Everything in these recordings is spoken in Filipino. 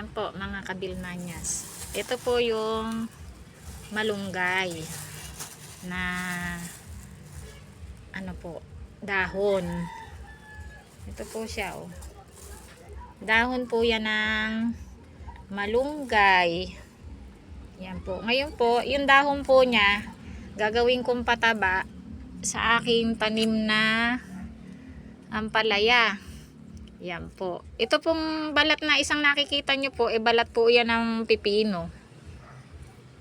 Yan po, mga kabilmanyas. Ito po yung malunggay na ano po, dahon. Ito po siya, oh. Dahon po yan ng malunggay. Yan po. Ngayon po, yung dahon po niya, gagawin kong pataba sa aking tanim na ampalaya. Yan po. Ito pong balat na isang nakikita nyo po, e balat po yan ng pipino.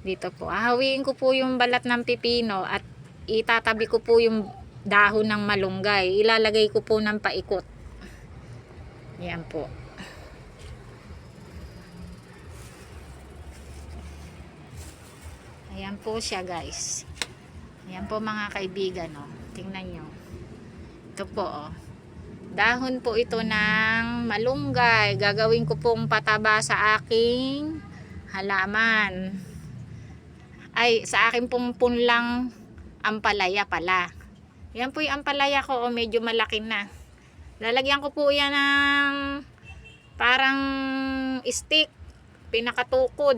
Dito po. Ahawiin ko po yung balat ng pipino at itatabi ko po yung dahon ng malunggay. Ilalagay ko po ng paikot. Yan po. Ayan po siya guys. Ayan po mga kaibigan. Oh. Tingnan nyo. Ito po. Oh. Dahon po ito ng malunggay. Gagawin ko pong pataba sa aking halaman. Ay, sa aking pong punlang ampalaya pala. Yan po yung ampalaya ko. Oh, medyo malaki na. Lalagyan ko po yan ng parang stick. Pinakatukod.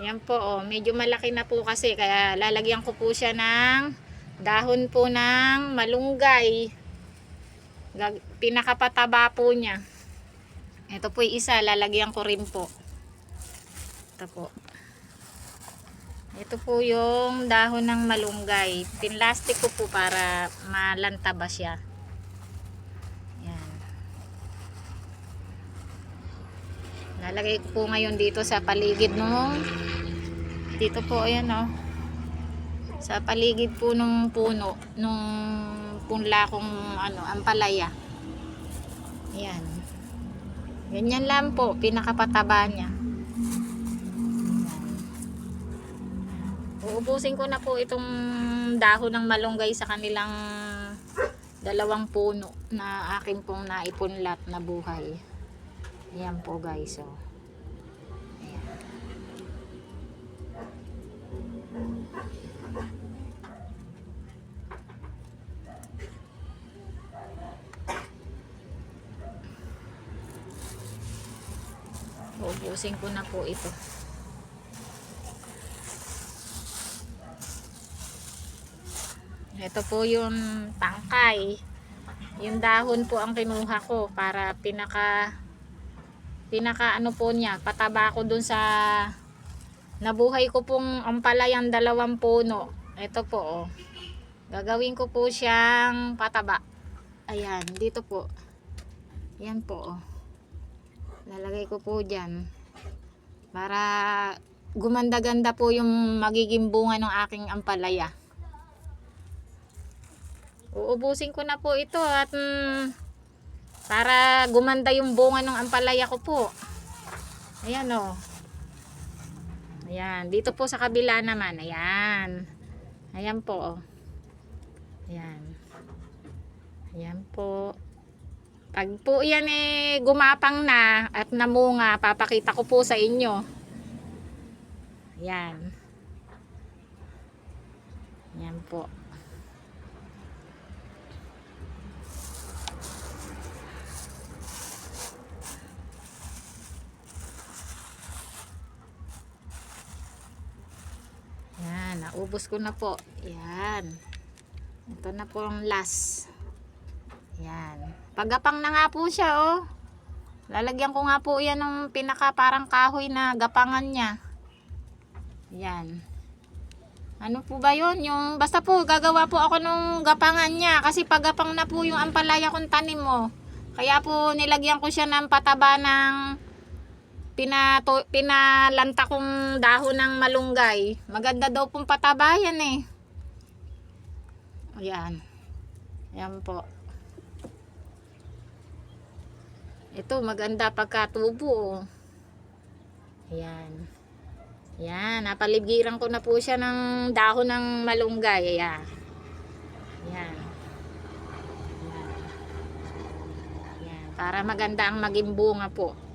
Yan po, oh, medyo malaki na po kasi kaya lalagyan ko po siya ng dahon po ng malunggay. Pinakapataba po niya. Ito po yung isa, lalagyan ko rin po. Ito po. Ito po yung dahon ng malunggay. Pinlastic ko po para malanta ba siya. Yan. Lalagay ko po ngayon dito sa paligid nung dito po ayan oh. Sa paligid po nung puno nung punla kong ano, ampalaya. Ayan. Ganyan lang po, pinakapataba niya. Uubusin ko na po itong dahon ng malunggay sa kanilang dalawang puno na akin pong naipunlat na buhay. Ayan po guys. Oh. Uubusin ko na po ito. Ito po yung tangkay. Yung dahon po ang kinuha ko para pinaka pinaka ano po niya, pataba ko dun sa nabuhay ko pong ampalayang dalawang puno. Ito po oh. Gagawin ko po siyang pataba. Ayan, dito po. Yan po oh. Lalagay ko po dyan. Para gumanda-ganda po yung magiging bunga ng aking ampalaya. Uubusin ko na po ito at mm, para gumanda yung bunga ng ampalaya ko po. Ayan o. Ayan. Dito po sa kabila naman. Ayan. Ayan po. oh. Ayan. Ayan po. Pag po yan eh gumapang na at namunga, papakita ko po sa inyo. Ayan. Ayan po. Yan, naubos ko na po. Yan. Ito na po ang last. Yan. Pagapang na nga po siya, oh. Lalagyan ko nga po yan ng pinaka parang kahoy na gapangan niya. Yan. Ano po ba yun? Yung, basta po, gagawa po ako nung gapangan niya. Kasi pagapang na po yung ampalaya kong tanim mo. Kaya po, nilagyan ko siya ng pataba ng pinato, pinalanta kong dahon ng malunggay. Maganda daw pong pataba yan eh. Ayan. Ayan po. Ito maganda pagkatubo. oh. Ayan. Ayan. Napaligiran ko na po siya ng dahon ng malunggay. Ayan. Ayan. Ayan. Ayan. Para maganda ang maging bunga po.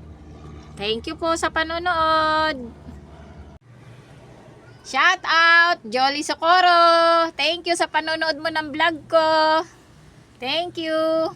Thank you po sa panonood. Shout out, Jolly Socorro. Thank you sa panonood mo ng vlog ko. Thank you.